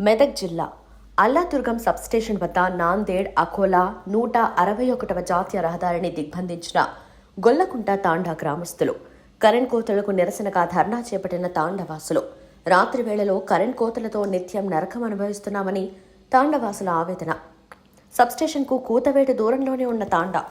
మెదక్ జిల్లా అల్లాదుర్గం సబ్స్టేషన్ వద్ద నాందేడ్ అకోలా నూట అరవై ఒకటవ జాతీయ రహదారిని దిగ్బంధించిన గొల్లకుంట తాండా గ్రామస్తులు. కరెంట్ కోతలకు నిరసనగా ధర్నా చేపట్టిన తాండవాసులు. రాత్రి వేళలో కరెంట్ కోతలతో నిత్యం నరకం అనుభవిస్తున్నామని తాండవాసుల ఆవేదన. సబ్స్టేషన్కు కూతవేటు దూరంలోనే ఉన్న తాండా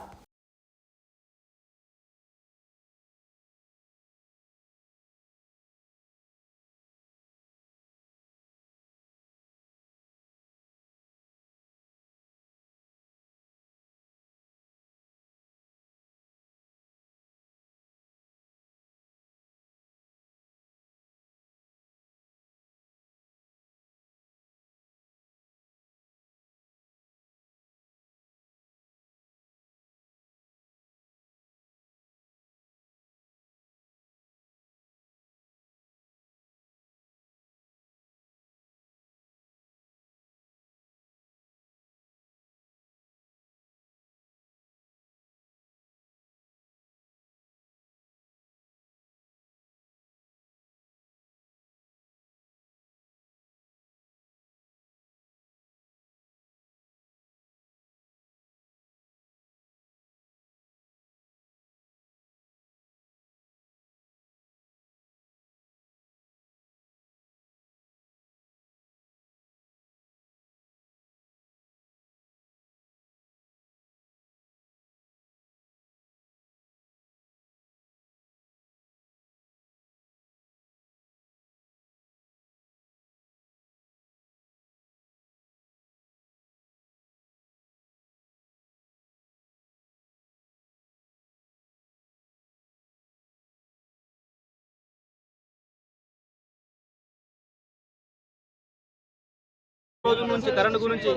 రోజుల నుంచి కరెంట్ గురించి.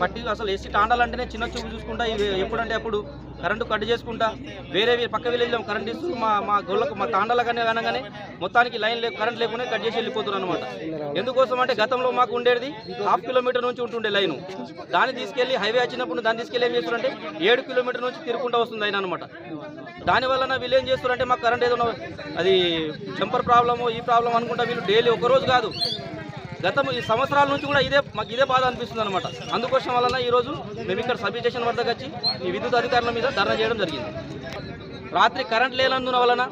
పట్టి అసలు ఎస్సీ టాండాలంటేనే చిన్న చూపు చూసుకుంటా ఇవి ఎప్పుడంటే అప్పుడు కరెంటు కట్ చేసుకుంటా వేరే పక్క విలేజ్లో కరెంట్ ఇస్తూ మా మా గొల్లకు మా తాండాల కానీ అనగానే మొత్తానికి లైన్ లే కరెంట్ లేకుండా కట్ చేసి వెళ్ళిపోతున్నారు అనమాట ఎందుకోసం అంటే గతంలో మాకు ఉండేది హాఫ్ కిలోమీటర్ నుంచి ఉంటుండే లైను. దాన్ని తీసుకెళ్ళి హైవే వచ్చినప్పుడు దాన్ని తీసుకెళ్ళి ఏం చేస్తారంటే ఏడు కిలోమీటర్ నుంచి తిరుగుకుంటూ వస్తుంది ఆయన అనమాట దానివల్ల వీళ్ళు ఏం చేస్తారంటే మాకు కరెంట్ ఏదో అది టెంపర్ ప్రాబ్లము ఈ ప్రాబ్లం అనుకుంటా వీళ్ళు డైలీ ఒక రోజు కాదు. గతం ఈ సంవత్సరాల నుంచి కూడా ఇదే మాకు ఇదే బాధ అనిపిస్తుంది అనమాట అందుకోసం వలన ఈరోజు మేము ఇక్కడ సబ్ స్టేషన్ వద్దకు వచ్చి ఈ విద్యుత్ అధికారుల మీద ధర్నా చేయడం జరిగింది. రాత్రి కరెంట్ లేనందున వలన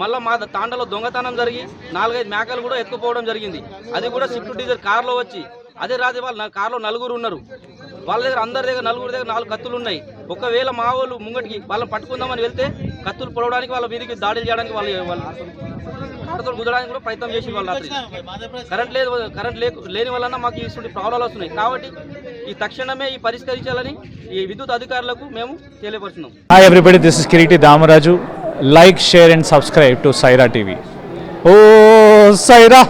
మళ్ళీ మా తాండలో దొంగతనం జరిగి నాలుగైదు మేకలు కూడా ఎత్తుకుపోవడం జరిగింది. అది కూడా స్విఫ్ట్ డీజర్ కార్లో వచ్చి అదే రాత్రి వాళ్ళ కార్లో నలుగురు ఉన్నారు. వాళ్ళ దగ్గర అందరి దగ్గర నలుగురు దగ్గర నాలుగు కత్తులు ఉన్నాయి. ఒకవేళ మా వాళ్ళు ముంగటికి వాళ్ళని పట్టుకుందామని వెళ్తే కత్తులు పొడవడానికి వాళ్ళ మీదకి దాడులు చేయడానికి వాళ్ళు వాళ్ళు కడతలు కుదడానికి కూడా ప్రయత్నం చేసి వాళ్ళు కరెంట్ లేదు కరెంట్ లేని వలన మాకు ఇటువంటి ప్రాబ్లాలు వస్తున్నాయి కాబట్టి ఈ తక్షణమే ఈ పరిష్కరించాలని ఈ విద్యుత్ అధికారులకు మేము తెలియపరుస్తున్నాం Hi everybody, this is Kiriti Damaraju. Like, share and subscribe to Saira TV. Oh, Saira!